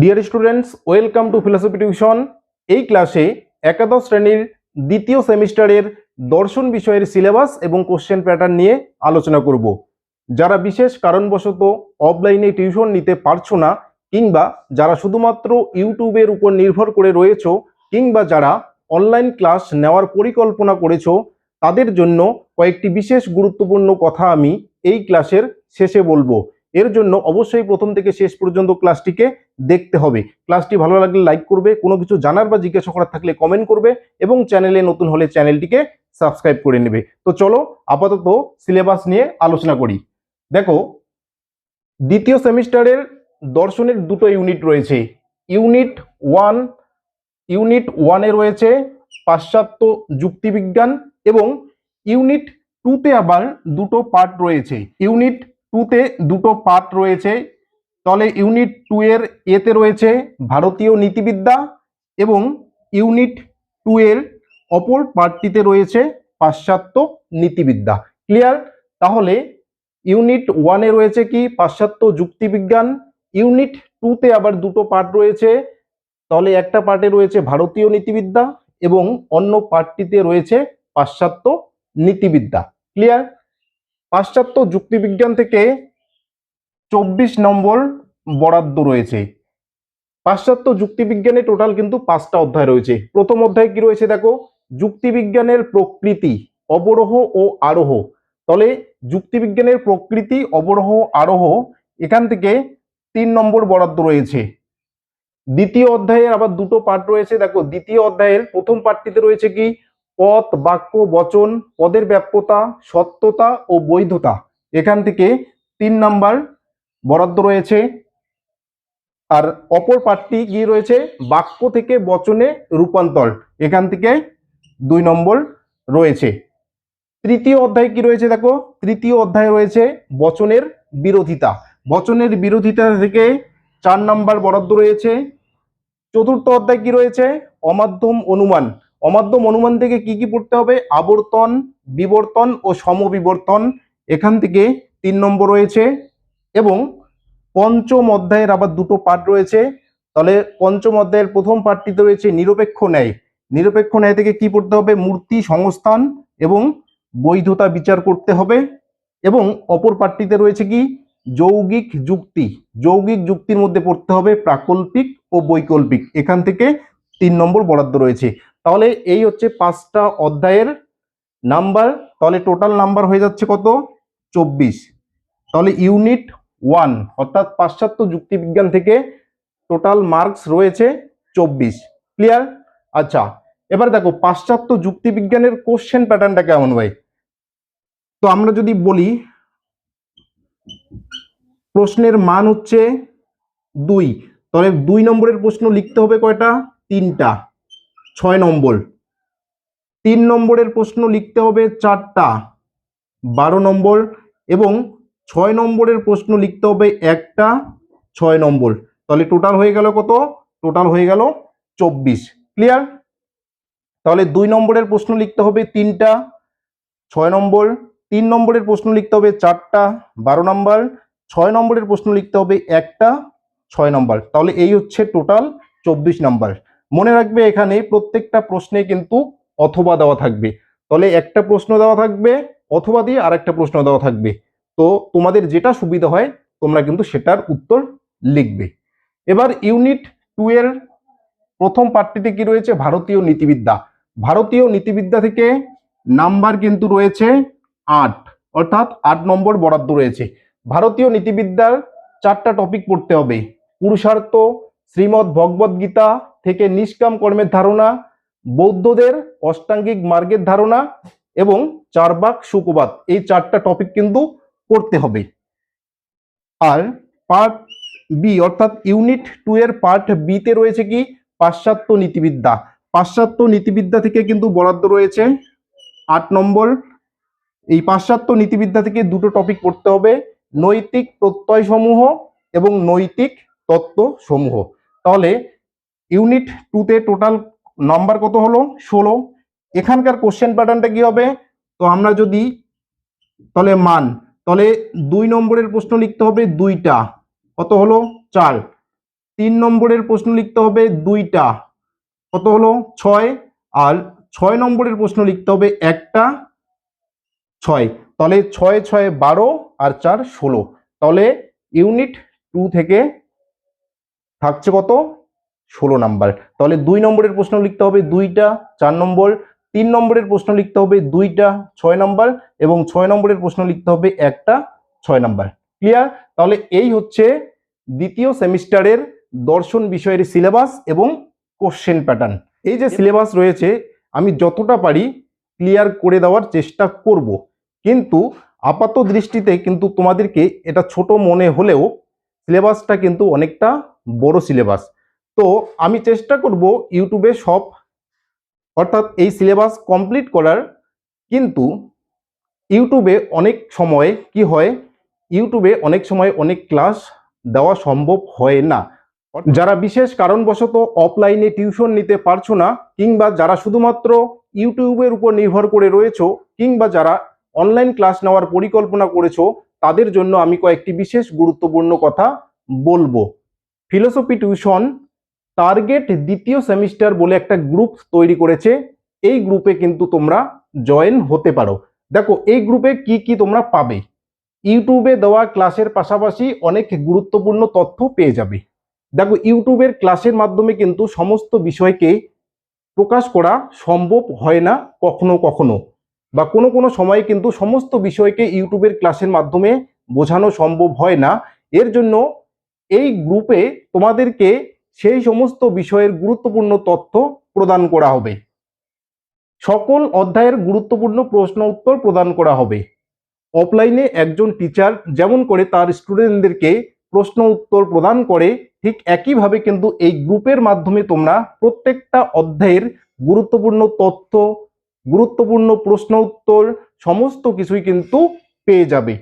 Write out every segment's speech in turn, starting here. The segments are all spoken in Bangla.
Dear students welcome to philosophy tuition এই ক্লাসে একাদশ শ্রেণির দ্বিতীয় সেমিস্টারের দর্শন বিষয়ের সিলেবাস এবং কোশ্চেন প্যাটার্ন নিয়ে আলোচনা করব। যারা বিশেষ কারণবশত অফলাইনে টিউশন নিতে পারছ না, কিংবা যারা শুধুমাত্র ইউটিউবের উপর নির্ভর করে রয়েছো, কিংবা যারা অনলাইন ক্লাস নেওয়ার পরিকল্পনা করেছ, তাদের জন্য কয়েকটি বিশেষ গুরুত্বপূর্ণ কথা আমি এই ক্লাসের শেষে বলব। এর জন্য অবশ্যই প্রথম থেকে শেষ পর্যন্ত ক্লাসটিকে দেখতে হবে। ক্লাসটি ভালো লাগলে লাইক করবে, কোনো কিছু জানার বা জিজ্ঞাসা করার থাকলে কমেন্ট করবে এবং চ্যানেলে নতুন হলে চ্যানেলটিকে সাবস্ক্রাইব করে নেবে। তো চলো, আপাতত সিলেবাস নিয়ে আলোচনা করি। দেখো, দ্বিতীয় সেমিস্টারের দর্শনের দুটো ইউনিট রয়েছে। ইউনিট ওয়ান ইউনিট ওয়ানে রয়েছে পাশ্চাত্য যুক্তিবিজ্ঞান এবং ইউনিট টুতে আবার দুটো পার্ট রয়েছে। ইউনিট টুতে দুটো পার্ট রয়েছে। তাহলে ইউনিট টু এর এতে রয়েছে ভারতীয় নীতিবিদ্যা এবং ইউনিট টু এর অপর পার্টটিতে রয়েছে পাশ্চাত্য নীতিবিদ্যা। ক্লিয়ার তাহলে ইউনিট ওয়ানে রয়েছে কি? পাশ্চাত্য যুক্তিবিজ্ঞান। ইউনিট টুতে আবার দুটো পার্ট রয়েছে। তাহলে একটা পার্টে রয়েছে ভারতীয় নীতিবিদ্যা এবং অন্য পার্টটিতে রয়েছে পাশ্চাত্য নীতিবিদ্যা। ক্লিয়ার পাশ্চাত্য যুক্তিবিজ্ঞান থেকে চব্বিশ নম্বর বরাদ্দ রয়েছে। পাশ্চাত্য যুক্তিবিজ্ঞানে টোটাল কিন্তু পাঁচটা অধ্যায় রয়েছে। প্রথম অধ্যায় কি রয়েছে দেখো? যুক্তিবিজ্ঞানের প্রকৃতি, অবরোহ ও আরোহ। তাহলে যুক্তিবিজ্ঞানের প্রকৃতি, অবরোহ, আরোহ এখান থেকে তিন নম্বর বরাদ্দ রয়েছে। দ্বিতীয় অধ্যায়ের আবার দুটো পাঠ রয়েছে। দেখো, দ্বিতীয় অধ্যায়ের প্রথম পাঠটিতে রয়েছে কি? পদ বাক্য, বচন, পদের ব্যাপ্যতা, সত্যতা ও বৈধতা। এখান থেকে তিন নাম্বার বরাদ্দ রয়েছে। আর অপর পাঠটি কি রয়েছে? বাক্য থেকে বচনে রূপান্তর। এখান থেকে দুই নম্বর রয়েছে। তৃতীয় অধ্যায় কি রয়েছে দেখো? তৃতীয় অধ্যায় রয়েছে বচনের বিরোধিতা। বচনের বিরোধিতা থেকে চার নাম্বার বরাদ্দ রয়েছে। চতুর্থ অধ্যায় কি রয়েছে? অমাধ্যম অনুমান। অমাধ্যম অনুমান থেকে কি কি পড়তে হবে? আবর্তন, বিবর্তন ও সমবিবর্তন। এখান থেকে তিন নম্বর রয়েছে। এবং পঞ্চম অধ্যায়ের আবার দুটো পাঠ রয়েছে। তাহলে পঞ্চম অধ্যায়ের প্রথম পাঠটিতে রয়েছে নিরপেক্ষ ন্যায়। নিরপেক্ষ ন্যায় থেকে কি পড়তে হবে? মূর্তি, সংস্থান এবং বৈধতা বিচার করতে হবে। এবং অপর পাঠটিতে রয়েছে কি? যৌগিক যুক্তি। যৌগিক যুক্তির মধ্যে পড়তে হবে প্রাকল্পিক ও বৈকল্পিক। এখান থেকে তিন নম্বর বরাদ্দ রয়েছে। তাহলে এই হচ্ছে পাঁচটা অধ্যায়ের নাম্বার, তাহলে টোটাল নাম্বার হয়ে যাচ্ছে কত? চব্বিশ। তাহলে ইউনিট ওয়ান অর্থাৎ পাশ্চাত্য যুক্তিবিজ্ঞান থেকে টোটাল মার্কস রয়েছে চব্বিশ। ক্লিয়ার আচ্ছা এবার দেখো, পাশ্চাত্য যুক্তিবিজ্ঞানের কোশ্চেন প্যাটার্নটা কেমন হয় তো আমরা যদি বলি, প্রশ্নের মান হচ্ছে দুই। তাহলে দুই নম্বরের প্রশ্ন লিখতে হবে কয়টা? তিনটা। ছয় নম্বর। তিন নম্বরের প্রশ্ন লিখতে হবে চারটা, বারো নম্বর, এবং ছয় নম্বরের প্রশ্ন লিখতে হবে একটা, ছয় নম্বর। তাহলে টোটাল হয়ে গেল কত? টোটাল হয়ে গেল চব্বিশ। ক্লিয়ার তাহলে দুই নম্বরের প্রশ্ন লিখতে হবে তিনটা, ছয় নম্বর, তিন নম্বরের প্রশ্ন লিখতে হবে চারটা, বারো নম্বর, ছয় নম্বরের প্রশ্ন লিখতে হবে একটা, ছয় নম্বর। তাহলে এই হচ্ছে টোটাল চব্বিশ নাম্বার। মনে রাখবে এখানে প্রত্যেকটা প্রশ্নে কিন্তু অথবা দেওয়া থাকবে। তাহলে একটা প্রশ্ন দেওয়া থাকবে, অথবা দিয়ে আরেকটা প্রশ্ন দেওয়া থাকবে। তো তোমাদের যেটা সুবিধা হয়, তোমরা কিন্তু সেটার উত্তর লিখবে। এবার ইউনিট টু এর প্রথম পাঠটিতে কি রয়েছে? ভারতীয় নীতিবিদ্যা। ভারতীয় নীতিবিদ্যা থেকে নাম্বার কিন্তু রয়েছে আট, অর্থাৎ আট নম্বর বরাদ্দ রয়েছে। ভারতীয় নীতিবিদ্যার চারটা টপিক পড়তে হবে। পুরুষার্থ শ্রীমৎ ভগবদ গীতা থেকে নিষ্কাম কর্মের ধারণা, বৌদ্ধদের অষ্টাঙ্গিক মার্গের ধারণা এবং চারবাক সুকুবাদ। এই চারটা টপিক কিন্তু পড়তে হবে। আর পার্ট বি অর্থাৎ ইউনিট টু এর পার্ট বিতে রয়েছে কি? পাশ্চাত্য নীতিবিদ্যা। পাশ্চাত্য নীতিবিদ্যা থেকে কিন্তু বরাদ্দ রয়েছে আট নম্বর। এই পাশ্চাত্য নীতিবিদ্যা থেকে দুটো টপিক পড়তে হবে, নৈতিক প্রত্যয় সমূহ এবং নৈতিক তত্ত্ব সমূহ তাহলে ইউনিট টুতে টোটাল নাম্বার কত হলো? ষোলো। এখানকার কোশ্চেন প্যাটার্নটা কি হবে? তো আমরা যদি, তাহলে মান, তাহলে দুই নম্বরের প্রশ্ন লিখতে হবে দুইটা। কত হলো? চার। তিন নম্বরের প্রশ্ন লিখতে হবে দুইটা। কত হলো? ছয়। আর ছয় নম্বরের প্রশ্ন লিখতে হবে একটা। ছয়। তাহলে ছয় ছয় বারো আর চার ষোলো। তাহলে ইউনিট টু থেকে থাকছে কত? ষোলো নাম্বার। তাহলে দুই নম্বরের প্রশ্ন লিখতে হবে দুইটা, চার নম্বর। তিন নম্বরের প্রশ্ন লিখতে হবে দুইটা, ছয় নম্বর। এবং ছয় নম্বরের প্রশ্ন লিখতে হবে একটা, ছয় নম্বর। ক্লিয়ার তাহলে এই হচ্ছে দ্বিতীয় সেমিস্টারের দর্শন বিষয়ের সিলেবাস এবং কোশ্চেন প্যাটার্ন এই যে সিলেবাস রয়েছে, আমি যতটা পারি ক্লিয়ার করে দেওয়ার চেষ্টা করব। কিন্তু আপাত দৃষ্টিতে কিন্তু তোমাদেরকে এটা ছোট মনে হলেও সিলেবাসটা কিন্তু অনেকটা বড় সিলেবাস। তো আমি চেষ্টা করব ইউটিউবে সব, অর্থাৎ এই সিলেবাস কমপ্লিট করার। কিন্তু ইউটিউবে অনেক সময় কি হয় ইউটিউবে অনেক সময় অনেক ক্লাস দেওয়া সম্ভব হয় না। যারা বিশেষ কারণবশত অফলাইনে টিউশন নিতে পারছ না, কিংবা যারা শুধুমাত্র ইউটিউবের উপর নির্ভর করে রয়েছো, কিংবা যারা অনলাইন ক্লাস নেওয়ার পরিকল্পনা করেছ, তাদের জন্য আমি কয়েকটি বিশেষ গুরুত্বপূর্ণ কথা বলব। ফিলোসফি টিউশন টার্গেট দ্বিতীয় সেমিস্টার বলে একটা গ্রুপ তৈরি করেছে। এই গ্রুপে কিন্তু তোমরা জয়েন হতে পারো। দেখো, এই গ্রুপে কি কি তোমরা পাবে? ইউটিউবে দেওয়া ক্লাসের পাশাপাশি অনেক গুরুত্বপূর্ণ তথ্য পেয়ে যাবে। দেখো ইউটিউবের ক্লাসের মাধ্যমে কিন্তু সমস্ত বিষয়কে প্রকাশ করা সম্ভব হয় না কখনো কখনো। বা কোনো কোনো সময়ে কিন্তু সমস্ত বিষয়কে ইউটিউবের ক্লাসের মাধ্যমে বোঝানো সম্ভব হয় না। এর জন্য এই গ্রুপে তোমাদেরকে সেই সমস্ত বিষয়ের গুরুত্বপূর্ণ তথ্য প্রদান করা হবে। সকল অধ্যায়ের গুরুত্বপূর্ণ প্রশ্ন উত্তর প্রদান করা হবে। অফলাইনে একজন টিচার যেমন করে তার স্টুডেন্টদেরকে প্রশ্ন উত্তর প্রদান করে, ঠিক একইভাবে কিন্তু এই গ্রুপের মাধ্যমে তোমরা প্রত্যেকটা অধ্যায়ের গুরুত্বপূর্ণ তথ্য, গুরুত্বপূর্ণ প্রশ্ন উত্তর সমস্ত কিছুই কিন্তু পেয়ে যাবে।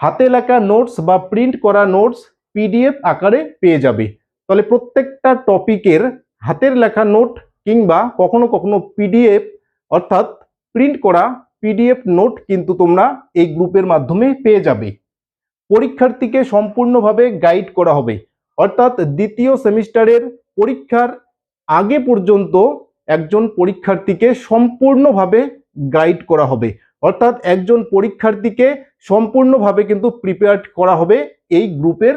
হাতে লেখা নোটস বা প্রিন্ট করা নোটস পিডিএফ আকারে পেয়ে যাবে। তাহলে প্রত্যেকটা টপিকের হাতের লেখা নোট কিংবা কখনো কখনো পিডিএফ অর্থাৎ প্রিন্ট করা পিডিএফ নোট কিন্তু তোমরা এই গ্রুপের মাধ্যমে পেয়ে যাবে। পরীক্ষার্থীকে সম্পূর্ণভাবে গাইড করা হবে। অর্থাৎ দ্বিতীয় সেমিস্টারের পরীক্ষার আগে পর্যন্ত একজন পরীক্ষার্থীকে সম্পূর্ণভাবে গাইড করা হবে। অর্থাৎ একজন পরীক্ষার্থীকে সম্পূর্ণভাবে কিন্তু প্রিপেয়ার করা হবে এই গ্রুপের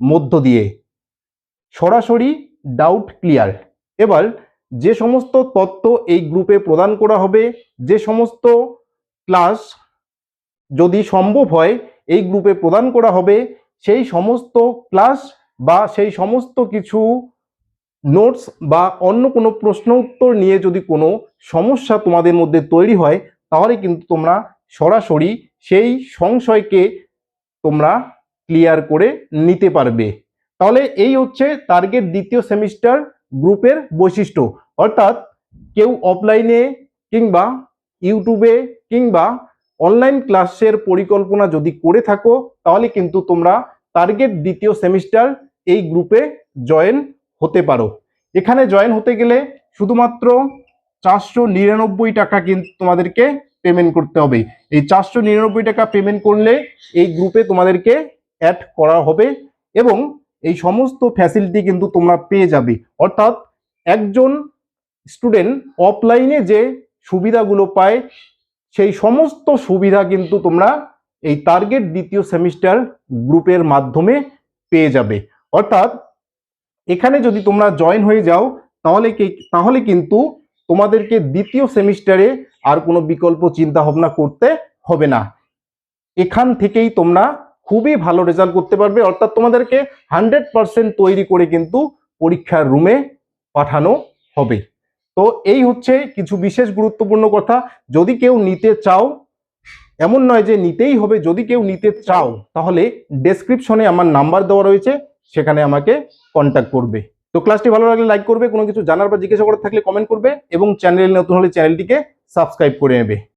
মধ্য দিয়ে। সরাসরি ডাউট ক্লিয়ার এবার যে সমস্ত তথ্য এই গ্রুপে প্রদান করা হবে, যে সমস্ত ক্লাস যদি সম্ভব হয় এই গ্রুপে প্রদান করা হবে, সেই সমস্ত ক্লাস বা সেই সমস্ত কিছু নোটস বা অন্য কোনো প্রশ্ন উত্তর নিয়ে যদি কোনো সমস্যা তোমাদের মধ্যে তৈরি হয়, তাহলে কিন্তু তোমরা সরাসরি সেই সংশয়কে তোমরা ক্লিয়ার করে নিতে পারবে। তাহলে এই হচ্ছে টার্গেট দ্বিতীয় সেমিস্টার গ্রুপের বৈশিষ্ট্য। অর্থাৎ কেউ অফলাইনে কিংবা ইউটিউবে কিংবা অনলাইন ক্লাসের পরিকল্পনা যদি করে থাকো, তাহলে কিন্তু তোমরা টার্গেট দ্বিতীয় সেমিস্টার এই গ্রুপে জয়েন হতে পারো। এখানে জয়েন হতে গেলে শুধুমাত্র চারশো নিরানব্বই টাকা কিন্তু তোমাদেরকে পেমেন্ট করতে হবে। এই চারশো নিরানব্বই টাকা পেমেন্ট করলে এই গ্রুপে তোমাদেরকে অ্যাড করা হবে এবং এই সমস্ত ফ্যাসিলিটি কিন্তু তোমরা পেয়ে যাবে। অর্থাৎ একজন স্টুডেন্ট অফলাইনে যে সুবিধাগুলো পায়, সেই সমস্ত সুবিধা কিন্তু তোমরা এই টার্গেট দ্বিতীয় সেমিস্টার গ্রুপের মাধ্যমে পেয়ে যাবে। অর্থাৎ এখানে যদি তোমরা জয়েন হয়ে যাও, তাহলে কি, তাহলে কিন্তু তোমাদেরকে দ্বিতীয় সেমিস্টারে আর কোনো বিকল্প চিন্তা ভাবনা করতে হবে না। এখান থেকেই তোমরা খুবই ভালো রেজাল্ট করতে পারবে। অর্থাৎ তোমাদেরকে হান্ড্রেড পার্সেন্ট তৈরি করে কিন্তু পরীক্ষার রুমে পাঠানো হবে। তো এই হচ্ছে কিছু বিশেষ গুরুত্বপূর্ণ কথা। যদি কেউ নিতে চাও, এমন নয় যে নিতেই হবে, যদি কেউ নিতে চাও, তাহলে ডেসক্রিপশনে আমার নাম্বার দেওয়া রয়েছে, সেখানে আমাকে কন্ট্যাক্ট করবে। তো ক্লাসটি ভালো লাগলে লাইক করবে, কোনো কিছু জানার বা জিজ্ঞাসা করার থাকলে কমেন্ট করবে এবং চ্যানেল নতুন হলে চ্যানেলটিকে সাবস্ক্রাইব করে নেবে।